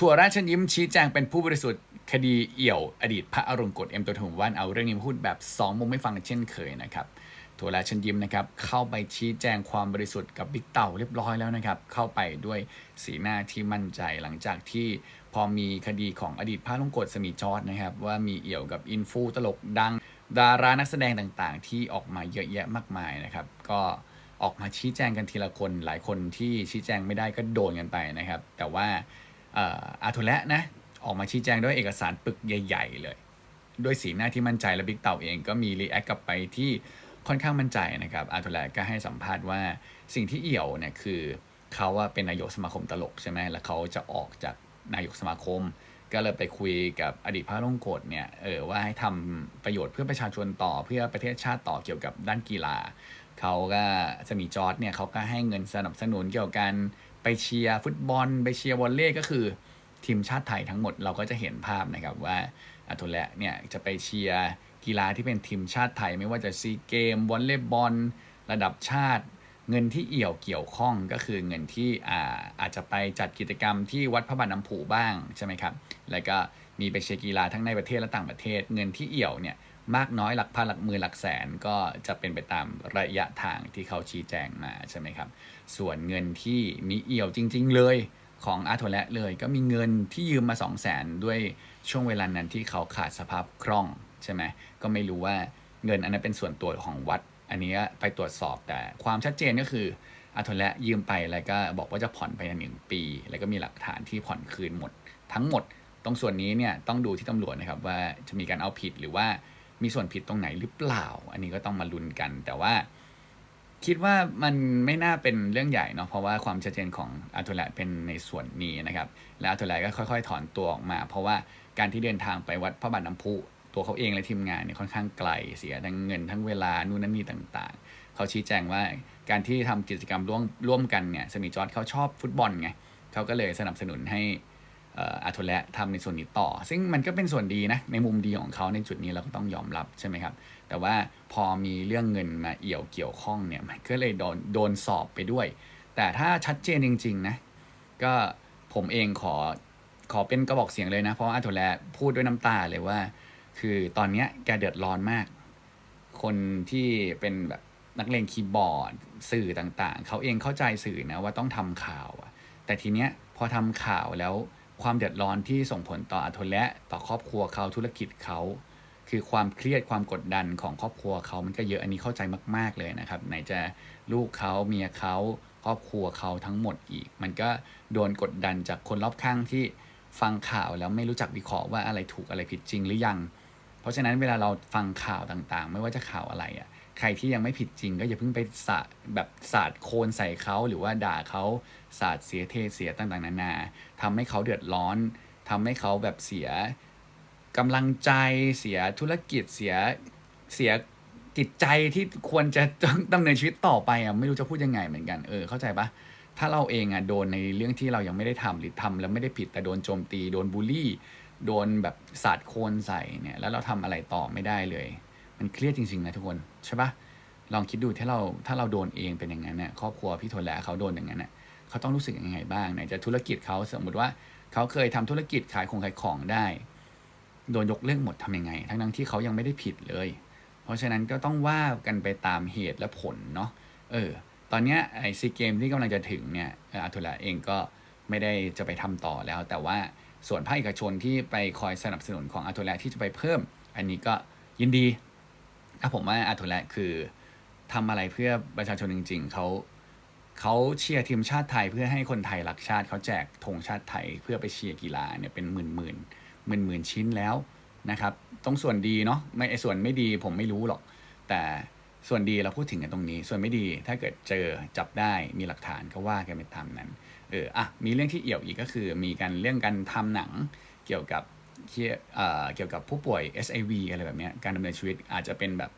ถั่วราชยิ้มชี้แจงเป็นผู้บริสุทธิ์คดีเอี่ยวอดีตพระอารมณ์กฎเอ็มตัวถุงว่านเอาเรื่องนี้มาพูดแบบ 2 มุมไม่ฟังเช่นเคยนะครับถั่วราชยิ้มนะครับเข้าไปชี้แจงความบริสุทธิ์กับบิ๊กเต่าเรียบร้อยแล้วนะครับเข้าไปด้วยสีหน้าที่มั่นใจหลังจากที่พอมีคดีของอดีตพระอารมณ์กฎสมีจอดนะครับว่ามีเอี่ยวกับอินฟูตลกดัง ดารานักแสดงต่างๆ ที่ออกมาเยอะแยะมากมายนะครับก็ออกมาชี้แจงกันทีละคนหลายคนที่ชี้แจงไม่ได้ก็โดนกันไปนะครับ แต่ว่า อาโทและนะออกมาชี้แจงด้วยเอกสารปึกใหญ่ ๆ เลยด้วยสีหน้าที่มั่นใจและบิ๊กเต่าเองก็มีรีแอคกลับไปที่ค่อนข้างมั่นใจนะครับอาโทและก็ให้สัมภาษณ์ว่าสิ่งที่เอี่ยวเนี่ยคือเขาว่าเป็นนายกสมาคมตลกใช่ไหมแล้วเขาจะออกจากนายกสมาคม ก็เลยไปคุยกับอดีตพระลงโกฎเนี่ยเออว่าให้ทำประโยชน์เพื่อประชาชนต่อเพื่อประเทศชาติต่อเกี่ยวกับด้านกีฬาเขาก็สมีจอร์ดเนี่ยเขาก็ให้เงินสนับสนุนเกี่ยวกับ ไปเชียร์ฟุตบอล ไปเชียร์วอลเลย์ก็คือทีมชาติไทยทั้งหมดเราก็จะเห็นภาพนะครับว่าอาตุและเนี่ยจะไปเชียร์กีฬาที่เป็นทีมชาติไทยไม่ว่าจะซีเกมวอลเลย์บอล ระดับชาติ เงินที่เอี่ยวเกี่ยวข้องก็คือเงินที่อาอาจจะไปจัดกิจกรรมที่วัดพระบาทน้ำผูบ้างใช่ไหมครับแล้วก็มีไปเชียร์กีฬาทั้งในประเทศและต่างประเทศ เงินที่เอี่ยวเนี่ย มากน้อยหลักพันหลักหมื่นหลักแสนก็จะเป็นไปตามระยะทางที่เขาชี้แจงมาใช่ไหมครับ ส่วนเงินที่มีเอี่ยวจริง ๆ เลยของอาร์โทและเลย ก็มีเงินที่ยืมมา 2 0 0แสนด้วยช่วงเวลานั้นที่เขาขาดสภาพคล่องใช่ไหมก็ไม่รู้ว่าเงินอันนั้นเป็นส่วนตัวของวัด อันนี้ไปตรวจสอบแต่ความชัดเจนก็คืออาทนและยืมไปแล้วก็บอกว่าจะผ่อนไปหนึ่งปี แล้วก็มีหลักฐานที่ผ่อนคืนหมด ทั้งหมด ตรงส่วนนี้เนี่ยต้องดูที่ตำรวจนะครับว่าจะมีการเอาผิดหรือว่า มีส่วนผิดตรงไหนหรือเปล่า อันนี้ก็ต้องมาลุ้นกัน แต่ว่าคิดว่ามันไม่น่าเป็นเรื่องใหญ่เนาะเพราะว่าความชัดเจนของอาโทแลเป็นในส่วนนี้นะครับและอาโทแลก็ค่อยๆ ถอนตัวออกมา เพราะว่าการที่เดินทางไปวัดพระบาทน้ำพุตัวเขาเองและทีมงานเนี่ยค่อนข้างไกลเสียทั้งเงินทั้งเวลานู่นนั่นนี่ต่างๆ เขาชี้แจงว่าการที่ทำกิจกรรมร่วมร่วมกันเนี่ยสมิจอร์ดเขาชอบฟุตบอลไงเขาก็เลยสนับสนุนให้ อาโทและทำในส่วนนี้ต่อ ซึ่งมันก็เป็นส่วนดีนะ ในมุมดีของเขาในจุดนี้เราก็ต้องยอมรับใช่ไหมครับ แต่ว่าพอมีเรื่องเงินมาเอี่ยวเกี่ยวข้องเนี่ยมันก็เลยโดนโดนสอบไปด้วย แต่ถ้าชัดเจนจริง ๆ นะ ก็ผมเองขอขอเป็นกระบอกเสียงเลยนะ เพราะอาโทแลพูดด้วยน้ำตาเลยว่า คือตอนเนี้ยแกเดือดร้อนมาก คนที่เป็นแบบนักเลงคีย์บอร์ดสื่อต่างๆ เขาเองเข้าใจสื่อนะว่าต้องทำข่าวอะแต่ทีเนี้ยพอทำข่าวแล้ว ความเดือดร้อนที่ส่งผลต่ออาโทและต่อครอบครัวเขาธุรกิจเขา คือความเครียดความกดดันของครอบครัวเขามันก็เยอะอันนี้เข้าใจมาก ๆเลยนะครับ ไหนจะลูกเขาเมียเขาครอบครัวเขาทั้งหมดอีก มันก็โดนกดดันจากคนรอบข้างที่ฟังข่าวแล้วไม่รู้จักวิเคราะห์ว่าอะไรถูกอะไรผิดจริงหรือยัง เพราะฉะนั้นเวลาเราฟังข่าวต่างๆ ไม่ว่าจะข่าวอะไรอะ ใครที่ยังไม่ผิดจริง ก็อย่าเพิ่งไปสาแบบสาดโคลนใส่เขาหรือว่าด่าเขาสาดเสียเทเสียต่างๆ นานาทำให้เขาเดือดร้อนทำให้เขาแบบเสียกำลังใจเสียธุรกิจเสียเสียจิตใจที่ควรจะดำเนินชีวิตต่อไปอะไม่รู้จะพูดยังไงเหมือนกันเออเข้าใจปะถ้าเราเองอะโดนในเรื่องที่เรายังไม่ได้ทำหรือทำแล้วไม่ได้ผิดแต่โดนโจมตี โดนบูลลี่ โดนแบบสาดโคลนใส่เนี่ยแล้วเราทำอะไรต่อไม่ได้เลย มันเครียดจริงๆนะทุกคนใช่ปะลองคิดดูถ้าเราถ้าเราโดนเองเป็นอย่างนั้นเนี่ยครอบครัวพี่โทนและเขาโดนอย่างนั้นเนี่ยเขาต้องรู้สึกยังไงบ้างไหนจะธุรกิจเขาสมมติว่าเขาเคยทำธุรกิจขายของขายของได้ โดนยกเลิกหมดทำยังไง ทั้งนั้นที่เขายังไม่ได้ผิดเลย เพราะฉะนั้นก็ต้องว่ากันไปตามเหตุและผลเนาะเออ ตอนเนี้ยไอซีเกมที่กำลังจะถึงเนี่ยอาทุละเองก็ไม่ได้จะไปทำต่อแล้ว แต่ว่าส่วนภาคเอกชนที่ไปคอยสนับสนุนของอาทุละที่จะไปเพิ่ม อันนี้ก็ยินดี ถ้าผมว่าอาทุละคือทำอะไรเพื่อประชาชนจริง ๆเขาเขาเชียร์ทีมชาติไทยเพื่อให้คนไทยรักชาติเขาแจกธงชาติไทยเพื่อไปเชียร์กีฬาเนี่ยเป็นหมื่นหมื่นหมื่นหมื่นๆชิ้นแล้วนะครับตรงส่วนดีเนาะไม่ไอส่วนไม่ดีผมไม่รู้หรอก แต่ส่วนดีเราพูดถึงกันตรงนี้ ส่วนไม่ดีถ้าเกิดเจอจับได้มีหลักฐานก็ว่ากันไปตามนั้นเอออะมีเรื่องที่เอี่ยวอีกก็คือ มีการเรื่องการทำหนังเกี่ยวกับ เกี่ยวกับผู้ป่วย SIV อะไรแบบนี้การดำเนินชีวิตอาจจะเป็นแบบ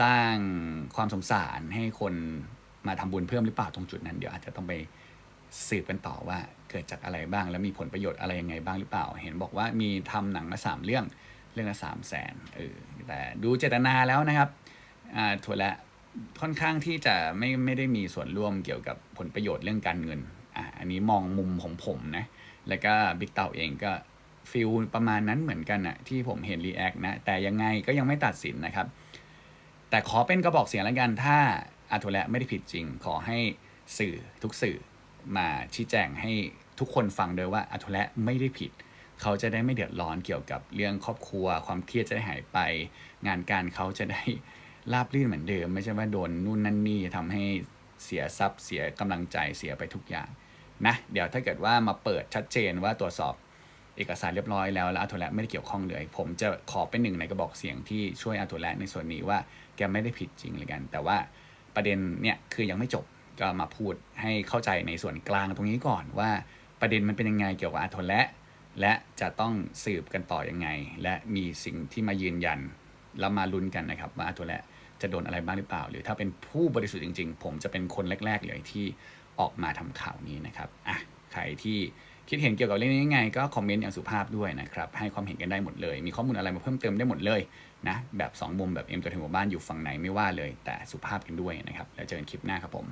สร้างความสงสารให้คนมาทำบุญเพิ่มหรือเปล่าตรงจุดนั้น เดี๋ยวอาจจะต้องไปสืบกันต่อว่าเกิดจากอะไรบ้าง แล้วมีผลประโยชน์อะไรยังไงบ้างหรือเปล่า เห็นบอกว่ามีทำหนังมาสามเรื่องเรื่องละสามแสนเออแต่ดูเจตนาแล้วนะครับอ่าถั่วและค่อนข้างที่จะไม่ไม่ได้มีส่วนร่วมเกี่ยวกับผลประโยชน์เรื่องการเงินอ่าอันนี้มองมุมของผมนะแล้วก็บิ๊กเต่าเองก็ ฟิลประมาณนั้นเหมือนกันอะที่ผมเห็นรีแอคนะแต่ยังไงก็ยังไม่ตัดสินนะครับ แต่ขอเป็นกระบอกเสียงแล้วกัน ถ้าอาโทและไม่ได้ผิดจริง ขอให้สื่อทุกสื่อมาชี้แจงให้ทุกคนฟังโดยว่าอาโทและไม่ได้ผิด เขาจะได้ไม่เดือดร้อนเกี่ยวกับเรื่องครอบครัว ความเครียดจะได้หายไป งานการเขาจะได้ราบรื่นเหมือนเดิม ไม่ใช่ว่าโดนนู่นนั่นนี่ทำให้เสียทรัพย์เสียกำลังใจเสียไปทุกอย่างนะเดี๋ยวถ้าเกิดว่ามาเปิดชัดเจนว่าตรวจสอบ เอกสารเรียบร้อยแล้วแล้วอาโทและไม่ได้เกี่ยวข้องเลย ผมจะขอเป็นหนึ่งในกระบอกเสียงที่ช่วยอาโทและในส่วนนี้ว่าแกไม่ได้ผิดจริงเลยกัน แต่ว่าประเด็นเนี่ยคือยังไม่จบก็มาพูดให้เข้าใจในส่วนกลางตรงนี้ก่อนว่าประเด็นมันเป็นยังไงเกี่ยวกับอาโทและและจะต้องสืบกันต่อยังไง และมีสิ่งที่มายืนยันแล้วมาลุ้นกันนะครับว่าอาโทและจะโดนอะไรบ้างหรือเปล่า หรือถ้าเป็นผู้บริสุทธิ์จริง ๆ ผมจะเป็นคนแรกๆเลยที่ออกมาทำข่าวนี้นะครับอะใครที่ คิดเห็นเกี่ยวกับเรื่องนี้ยังไงก็คอมเมนต์อย่างสุภาพด้วยนะครับ ให้ความเห็นกันได้หมดเลย มีข้อมูลอะไรมาเพิ่มเติมได้หมดเลยนะ แบบ 2 มุมแบบเอ็มตัวถึงหมู่บ้านอยู่ฝั่งไหนไม่ว่าเลย แต่สุภาพกันด้วยนะครับ แล้วเจอกันคลิปหน้าครับผม